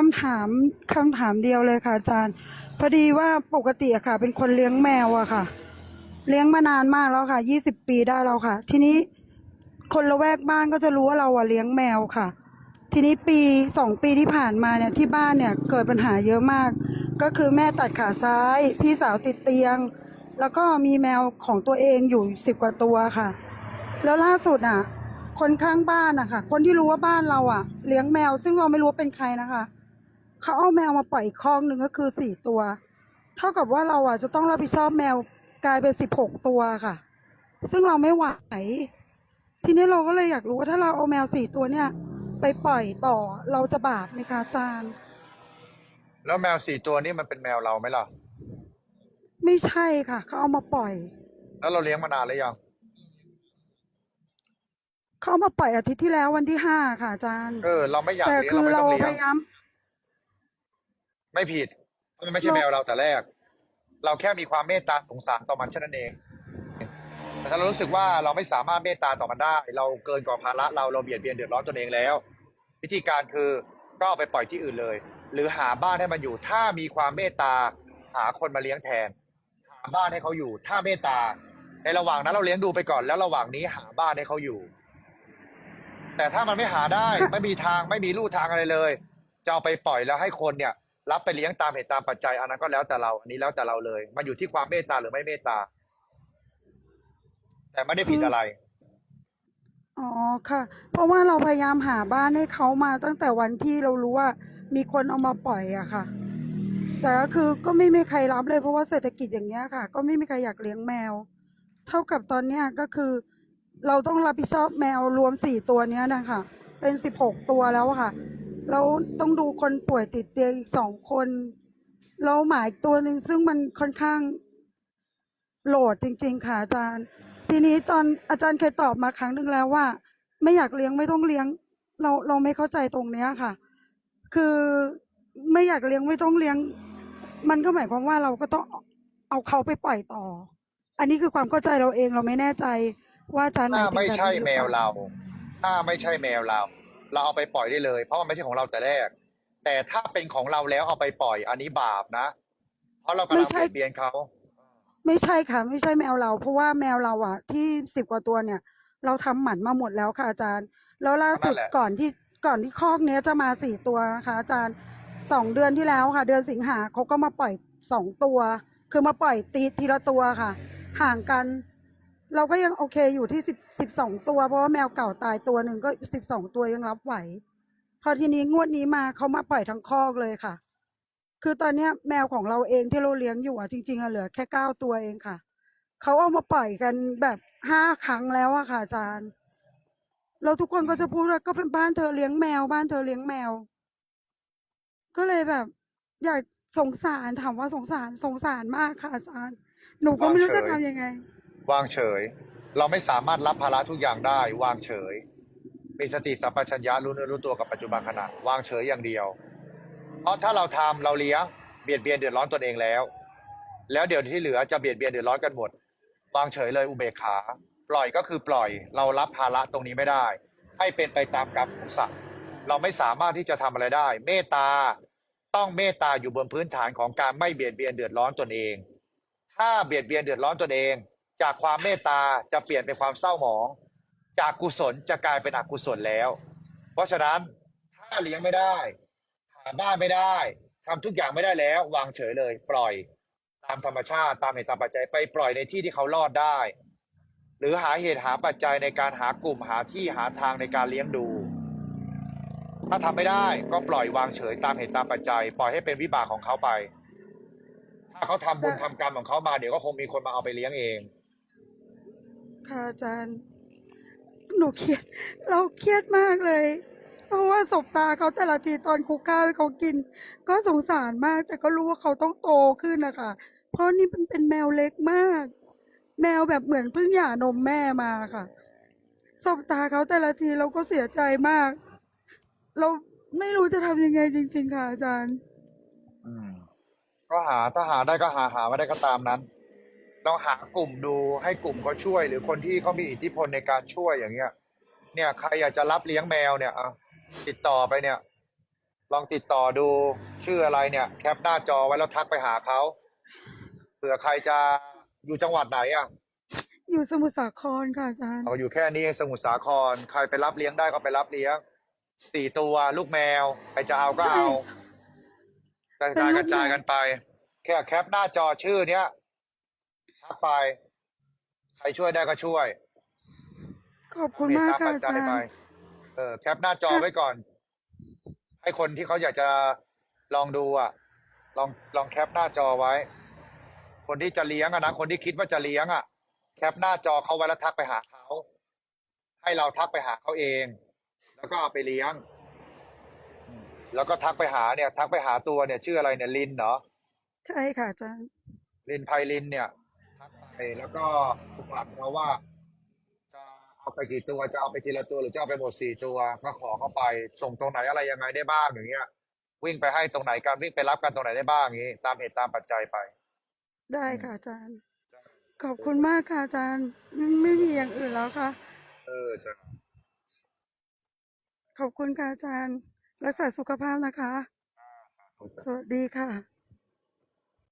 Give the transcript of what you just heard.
คำถามคำถามเดียวเลยค่ะอาจารย์ พอดีว่าปกติอะค่ะ เป็นคนเลี้ยงแมวอะค่ะ เลี้ยงมานานมากแล้วค่ะยี่สิบปีได้แล้วค่ะ ทีนี้คนละแวกบ้านก็จะรู้ว่าเราอะเลี้ยงแมวค่ะ ทีนี้ปีสองปีที่ผ่านมาเนี่ยที่บ้านเนี่ยเกิดปัญหาเยอะมาก ก็คือแม่ตัดขาซ้าย พี่สาวติดเตียง แล้วก็มีแมวของตัวเองอยู่สิบกว่าตัวค่ะ แล้วล่าสุดอะคนข้างบ้านอะค่ะ คนที่รู้ว่าบ้านเราอะเลี้ยงแมว ซึ่งเราไม่รู้ว่าเป็นใครนะคะ เขาเอาแมวมาปล่อยอีกคอกหนึ่งก็คือสี่ตัว เท่ากับว่าเราอะจะต้องรับผิดชอบแมวกลายเป็นสิบหกตัวค่ะ ซึ่งเราไม่ไหวทีนี้เราก็เลยอยากรู้ว่าถ้าเราเอาแมวสี่ตัวเนี่ย ไปปล่อยต่อเราจะบาปไหมคะอาจารย์ แล้วแมวสี่ตัวนี้มันเป็นแมวเราไหมล่ะ ไม่ใช่ค่ะ เขาเอามาปล่อย แล้วเราเลี้ยงมานานหรือยัง เขาเอามาปล่อยอาทิตย์ที่แล้ววันที่ห้าค่ะอาจารย์ เออ เราไม่อยากแต่เลี้ยงคือเราไม่เราต้องเลี้พยงยายาม ไม่ผิดเพราะมันไม่ใช่เราแมวเราแต่แรก เราแค่มีความเมตตาสงสารต่อมันแค่นั้นเอง แต่ถ้าเรารู้สึกว่าเราไม่สามารถเมตตาต่อมันได้ เราเกินกว่าภาระเราเราเบียดเบียนเดือดร้อนตนเองแล้ว วิธีการคือก็เอาไปปล่อยที่อื่นเลย หรือหาบ้านให้มันอยู่ ถ้ามีความเมตตาหาคนมาเลี้ยงแทน หาบ้านให้เขาอยู่ ถ้าเมตตา ในระหว่างนั้นเราเลี้ยงดูไปก่อนแล้วระหว่างนี้หาบ้านให้เขาอยู่ แต่ถ้ามันไม่หาได้ค่ะไม่มีทางไม่มีลู่ทางอะไรเลย จะเอาไปปล่อยแล้วให้คนเนี่ย รับไปเลี้ยงตามเหตุตามปัจจัยอันนั้นก็แล้วแต่เรา อันนี้แล้วแต่เราเลย มันอยู่ที่ความเมตตาหรือไม่เมตตา แต่ไม่ได้ผิดอะไร อ๋อค่ะ เพราะว่าเราพยายามหาบ้านให้เขามาตั้งแต่วันที่เรารู้ว่า มีคนเอามาปล่อยอะค่ะ แต่ก็คือก็ไม่มีใครรับเลยเพราะว่าเศรษฐกิจอย่างเงี้ยค่ะ ก็ไม่มีใครอยากเลี้ยงแมว เท่ากับตอนเนี้ยก็คือ เราต้องรับผิดชอบแมวรวมสี่ตัวเนี้ยนะคะเป็นสิบหกตัวแล้วค่ะ แล้วต้องดูคนป่วยติดเตียงอีกสองคนแล้วหมาอีกตัวหนึ่งซึ่งมันค่อนข้างโหลดจริง ๆ ค่ะอาจารย์ ทีนี้ตอนอาจารย์เคยตอบมาครั้งหนึ่งแล้วว่า ไม่อยากเลี้ยงไม่ต้องเลี้ยง เราเราไม่เข้าใจตรงเนี้ยค่ะ คือไม่อยากเลี้ยงไม่ต้องเลี้ยง มันก็หมายความว่าเราก็ต้องเอาเขาไปปล่อยต่อ อันนี้คือความเข้าใจเราเองเราไม่แน่ใจว่าอาจารย์หมาถ้ายถึงไม่ใช่แมวเรา ถ้าไม่ใช่แมวเรา เราเอาไปปล่อยได้เลย เพราะมันไม่ใช่ของเราแต่แรก แต่ถ้าเป็นของเราแล้วเอาไปปล่อย อันนี้บาปนะ เพราะเรากำลังเบียดเบียนเขา ไม่ใช่ค่ะ ไม่ใช่แมวเรา เพราะว่าแมวเราอะที่สิบกว่าตัวเนี่ย เราทำหมันมาหมดแล้วค่ะอาจารย์ แล้วล่าสุดนั่นแหละก่อนที่ก่อนที่คอกเนี้ยจะมาสี่ตัวนะคะอาจารย์สองเดือนที่แล้วค่ะ เดือนสิงหาเขาก็มาปล่อยสองตัว คือมาปล่อยตีทีละตัวค่ะ ห่างกัน เราก็ยังโอเคอยู่ที่สิบสิบสองตัว เพราะว่าแมวเก่าตายตัวหนึ่งก็สิบสองตัวยังรับไหว พอทีนี้งวดนี้มาเขามาปล่อยทั้งคอกเลยค่ะ คือตอนเนี้ยแมวของเราเองที่เราเลี้ยงอยู่อะจริงๆอะเหลือแค่เก้าตัวเองค่ะเขาเอามาปล่อยกันแบบห้าครั้งแล้วอะค่ะอาจารย์เราทุกคนก็จะพูดว่าก็เป็นบ้านเธอเลี้ยงแมว บ้านเธอเลี้ยงแมว ก็เลยแบบ อยากสงสารถามว่าสงสารสงสารมากค่ะอาจารย์ หนูก็ไม่รู้จะทำยังไง วางเฉย เราไม่สามารถรับภาระทุกอย่างได้ วางเฉย มีสติสัมปชัญญะรู้เนื้อรู้ตัวกับปัจจุบันขณะ วางเฉยอย่างเดียว เพราะถ้าเราทำเราเลี้ยงเบียดเบียนเดือดร้อนตนเองแล้ว แล้วเดี๋ยวที่เหลือจะเบียดเบียนเดือดร้อนกันหมด วางเฉยเลยอุเบกขา ปล่อยก็คือปล่อย เรารับภาระตรงนี้ไม่ได้ ให้เป็นไปตามกรรมของสัตว์เราไม่สามารถที่จะทำอะไรได้ เมตตาต้องเมตตาอยู่บนพื้นฐานของการไม่เบียดเบียนเดือดร้อนตนเอง ถ้าเบียดเบียนเดือดร้อนตนเอง จากความเมตตาจะเปลี่ยนเป็นความเศร้าหมอง จากกุศลจะกลายเป็นอกุศลแล้ว เพราะฉะนั้นถ้าเลี้ยงไม่ได้หาบ้านไม่ได้ทำทุกอย่างไม่ได้แล้ว วางเฉยเลย ปล่อย ตามธรรมชาติตามเหตุตามปัจจัยไปปล่อยในที่ที่เขารอดได้ หรือหาเหตุหาปัจจัยในการหากลุ่มหาที่หาทางในการเลี้ยงดู ถ้าทำไม่ได้ก็ปล่อยวางเฉยตามเหตุตามปัจจัย ปล่อยให้เป็นวิบากของเขาไป ถ้าเขาทำบุญทำกรรมของเขามาเดี๋ยวก็คงมีคนมาเอาไปเลี้ยงเอง ค่ะอาจารย์ หนูเครียด เราเครียดมากเลย เพราะว่าสบตาเขาแต่ละทีตอนคุกข้าวให้เขากิน ก็สงสารมาก แต่ก็รู้ว่าเขาต้องโตขึ้นนะคะเพราะนี่มันเป็นแมวเล็กมาก แมวแบบเหมือนเพิ่งหย่านมแม่มาค่ะสบตาเขาแต่ละทีเราก็เสียใจมาก เราไม่รู้จะทำยังไงจริง ๆ ค่ะอาจารย์ อืม ก็หาถ้าหาได้ก็หาหาไม่ได้ก็ตามนั้น ลองหากลุ่มดูให้กลุ่มเขาช่วย หรือคนที่เขามีอิทธิพลในการช่วยอย่างเงี้ย เนี่ยใครอยากจะรับเลี้ยงแมวเนี่ยอะติดต่อไปเนี่ย ลองติดต่อดูชื่ออะไรเนี่ย แคปหน้าจอไว้แล้วทักไปหาเขาเผื่อใครจะอยู่จังหวัดไหนอะอยู่สมุทรสาครค่ะอาจารย์ เอาอยู่แค่นี้เองสมุทรสาคร ใครไปรับเลี้ยงได้ก็ไปรับเลี้ยงสี่ตัวลูกแมวใครจะเอาก็เอากระจายกระจายกันไป แค่แคปหน้าจอชื่อเนี้ย ทักไป ใครช่วยได้ก็ช่วยขอบคุณมากค่ะเตอาตจารไปย์เออแคปหน้าจอไว้ก่อน ให้คนที่เขาอยากจะลองดูอะ ลองลองแคปหน้าจอไว้ คนที่จะเลี้ยงอะนะคนที่คิดว่าจะเลี้ยงอะ แคปหน้าจอเขาไว้แล้วทักไปหาเขาให้เราทักไปหาเขาเอง แล้วก็เอาไปเลี้ยงอืมแล้วก็ทักไปหาเนี่ย ทักไปหาตัวเนี่ย ชื่ออะไรเนี่ยลินเหรอใช่ค่ะอาจารย์ลินไพลินเนี่ยทัก ไปแล้วก็ฝากเขาว่าจะเอาไปกี่ตัวจะเอาไปทีละตัวหรือจะเอาไปหมดสี่ตัวก็ขอเข้าไปส่งตรงไหนอะไรยังไงได้บ้างอย่างเงี้ย วิ่งไปให้ตรงไหนกันวิ่งไปรับกันตรงไหนได้บ้างอย่างงี้ ตามเหตุตามปัจจัยไป ได้ค่ะอาจารย์ ขอบคุณมากค่ะอาจารย์ไม่ไม่มีอย่างอื่นแล้วค่ะ เออจะขอบคุณค่ะอาจารย์ รักษาสุขภาพนะคะ สวัสดีค่ะ